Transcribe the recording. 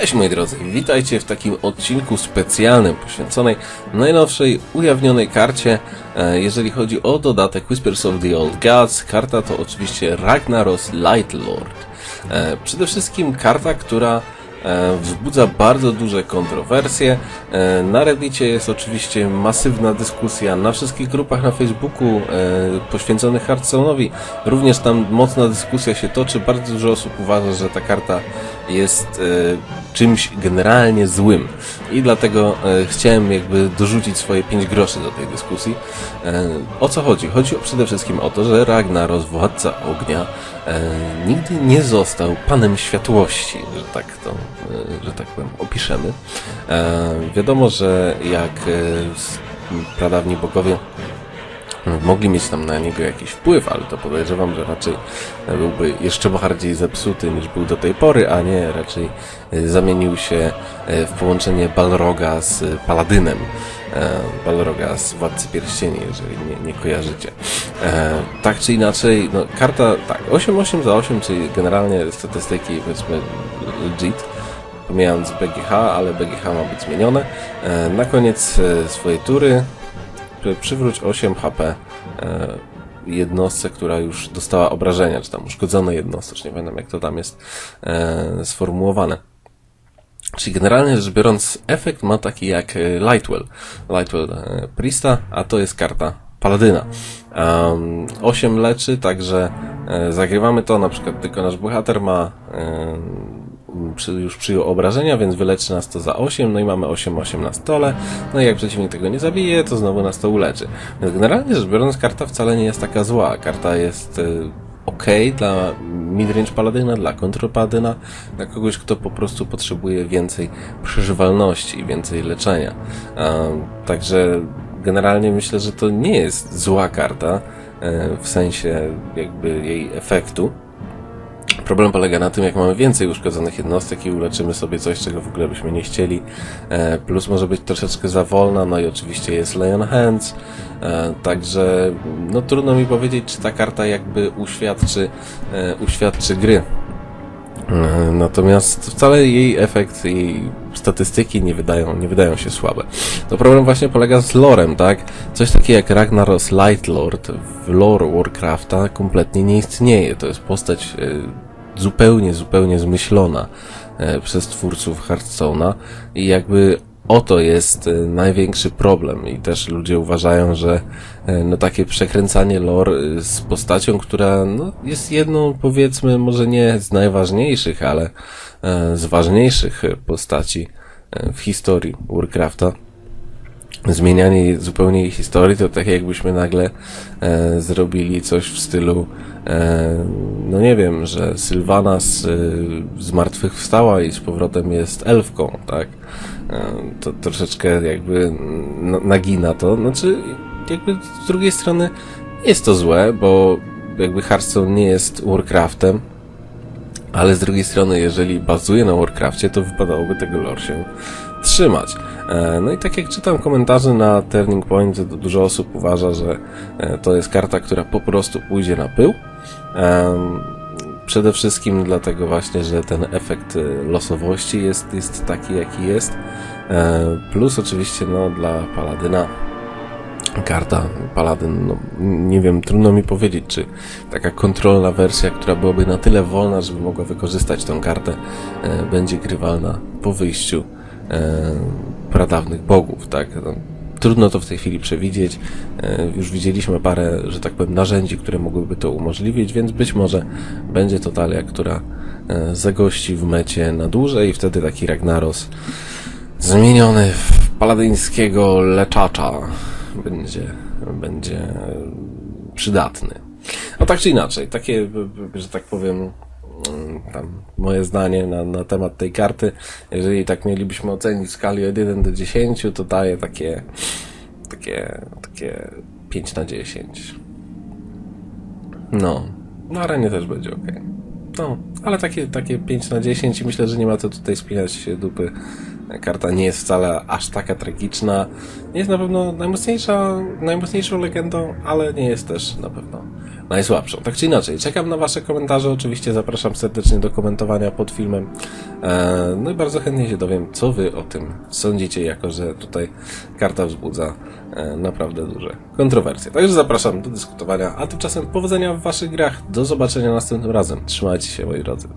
Cześć moi drodzy, witajcie w takim odcinku specjalnym poświęconej najnowszej ujawnionej karcie. E, Jeżeli chodzi o dodatek Whispers of the Old Gods, karta to oczywiście Ragnaros Lightlord. E, Przede wszystkim karta, która e, wzbudza bardzo duże kontrowersje. Na Reddicie jest oczywiście masywna dyskusja, na wszystkich grupach na Facebooku poświęconych Hearthstone'owi również tam mocna dyskusja się toczy. Bardzo dużo osób uważa, że ta karta jest e, czymś generalnie złym i dlatego e, chciałem jakby dorzucić swoje 5 groszy do tej dyskusji. E, o co chodzi? Chodzi przede wszystkim o to, że Ragnaros, władca ognia, nigdy nie został panem światłości, że tak to, że tak powiem, opiszemy. Wiadomo, że jak pradawni bogowie mogli mieć tam na niego jakiś wpływ, ale to podejrzewam, że raczej byłby jeszcze bardziej zepsuty niż był do tej pory, a nie raczej e, zamienił się e, w połączenie Balroga z e, Paladynem. E, Balroga z Władcy Pierścieni, jeżeli nie, nie kojarzycie. E, Tak czy inaczej, no, karta, tak, 8-8 za 8, czyli generalnie statystyki, powiedzmy, legit pomijając BGH, ale BGH ma być zmienione. E, Na koniec e, swojej tury przywróć 8 HP e, jednostce, która już dostała obrażenia, czy tam uszkodzone jednostce, czy nie pamiętam jak to tam jest e, sformułowane. Czyli generalnie rzecz biorąc, efekt ma taki jak e, Lightwell. Lightwell Priesta, a to jest karta Paladyna. Um, 8 leczy, także zagrywamy to, na przykład tylko nasz bohater ma przy, już przyjął obrażenia, więc wyleczy nas to za 8, no i mamy 8-8 na stole, no i jak przeciwnik tego nie zabije, to znowu nas to uleczy. Więc generalnie rzecz biorąc, karta wcale nie jest taka zła. Karta jest e, ok dla midrange paladyna, dla control paladyna, dla kogoś, kto po prostu potrzebuje więcej przeżywalności, więcej leczenia. Także generalnie myślę, że to nie jest zła karta e, w sensie jakby jej efektu. Problem polega na tym, jak mamy więcej uszkodzonych jednostek i uleczymy sobie coś, czego w ogóle byśmy nie chcieli. E, plus może być troszeczkę za wolna, no i oczywiście jest Lay on Hands. E, także no trudno mi powiedzieć, czy ta karta jakby uświadczy, e, uświadczy gry. Natomiast wcale jej efekt, jej statystyki nie wydają, nie wydają się słabe. To problem właśnie polega z lorem, tak? Coś takiego jak Ragnaros Lightlord w lore Warcrafta kompletnie nie istnieje. To jest postać zupełnie, zupełnie zmyślona e, przez twórców Hearthstone'a. I jakby oto jest e, największy problem. I też ludzie uważają, że e, no takie przekręcanie lore z postacią, która no, jest jedną powiedzmy może nie z najważniejszych, ale z ważniejszych postaci w historii Warcrafta zmienianie zupełnie jej historii, to tak jakbyśmy nagle e, zrobili coś w stylu, e, no nie wiem, że Sylwana z, e, zmartwychwstała i z powrotem jest elfką, tak? E, to troszeczkę jakby na, nagina to. Znaczy, jakby z drugiej strony jest to złe, bo jakby Hearthstone nie jest Warcraftem, ale z drugiej strony, jeżeli bazuje na Warcrafcie, to wypadałoby tego lore się trzymać. E, No i tak jak czytam komentarze na Turning Point, dużo osób uważa, że e, to jest karta, która po prostu pójdzie na pył. Przede wszystkim dlatego właśnie, że ten efekt e, losowości jest, jest taki, jaki jest. Plus oczywiście no, dla Paladyna karta Paladyn, no, nie wiem, trudno mi powiedzieć, czy taka kontrolna wersja, która byłaby na tyle wolna, żeby mogła wykorzystać tą kartę, będzie grywalna po wyjściu pradawnych bogów, tak? No, trudno to w tej chwili przewidzieć. E, już widzieliśmy parę, że tak powiem, narzędzi, które mogłyby to umożliwić, więc być może będzie to talia, która e, zagości w mecie na dłużej i wtedy taki Ragnaros zmieniony w paladyńskiego leczacza będzie, będzie przydatny. No tak czy inaczej, takie, że tak powiem, tam moje zdanie na, na temat tej karty, jeżeli tak mielibyśmy ocenić w skali od 1 do 10, to daje takie, takie, takie 5 na 10. No, na arenie też będzie ok. No, ale takie, takie 5 na 10 i myślę, że nie ma co tutaj spinać się dupy. Karta nie jest wcale aż taka tragiczna. Nie jest na pewno najmocniejsza, najmocniejszą legendą, ale nie jest też na pewno najsłabszą. Tak czy inaczej, czekam na Wasze komentarze. Oczywiście zapraszam serdecznie do komentowania pod filmem. E, no i bardzo chętnie się dowiem, co Wy o tym sądzicie, jako że tutaj karta wzbudza e, naprawdę duże kontrowersje. Także zapraszam do dyskutowania, a tymczasem powodzenia w Waszych grach. Do zobaczenia następnym razem. Trzymajcie się, moi drodzy.